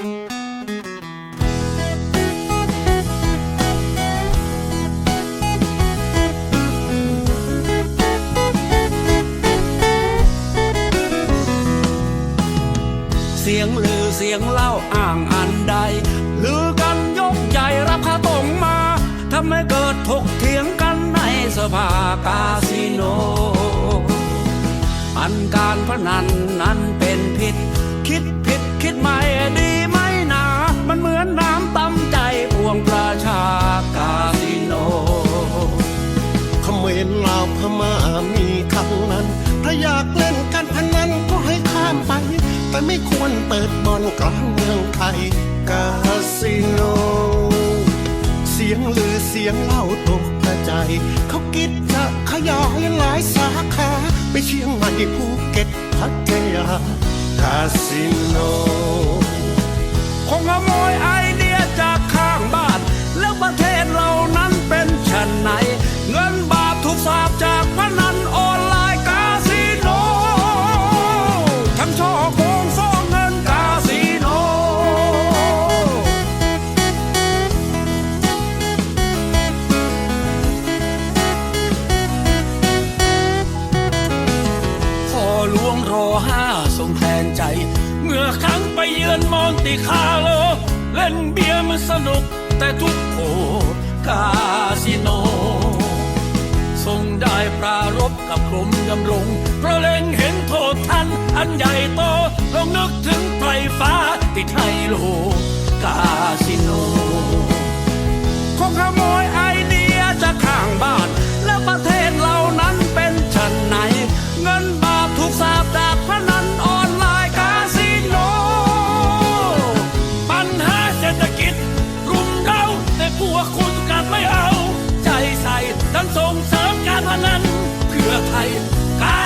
เสียงลือเสียงเล่าอ้างอันใดลือกันยกใหญ่รับค่าตรงมาทำให้เกิดถกเถียงกันในสภากาสิโน อันการพนันนั้นเป็นพิษคิดผิดคิดไม่ดี พม่ามีทั้งนั้น ถ้าอยากเล่นการพนันก็ให้ข้ามไป แต่ไม่ควรเปิดบ่อนกลางเมืองไทยกาสิโน เสียงลือเสียงเล่าตกกระจายเขาคิดจะขยายหลายสาขา ไปเชียงใหม่ภูเก็ตพัทยาคาสิโน คงขโมยไอ ใจ เมื่อครั้งไปเยือนมอนติคาโล เล่นเบียร์มันสนุกแต่ทุกโผกาสิโน ทรงได้ปรารบกับกรมดำรงเพราะเล็งเห็นโทษทันอันใหญ่โตลองนึกถึงไฟฟ้าติดไฮโลกาสิโน คงขโมยไอ ไม่เอา ใจใส่ดันส่งเสริมการพนันเพื่อไทยกา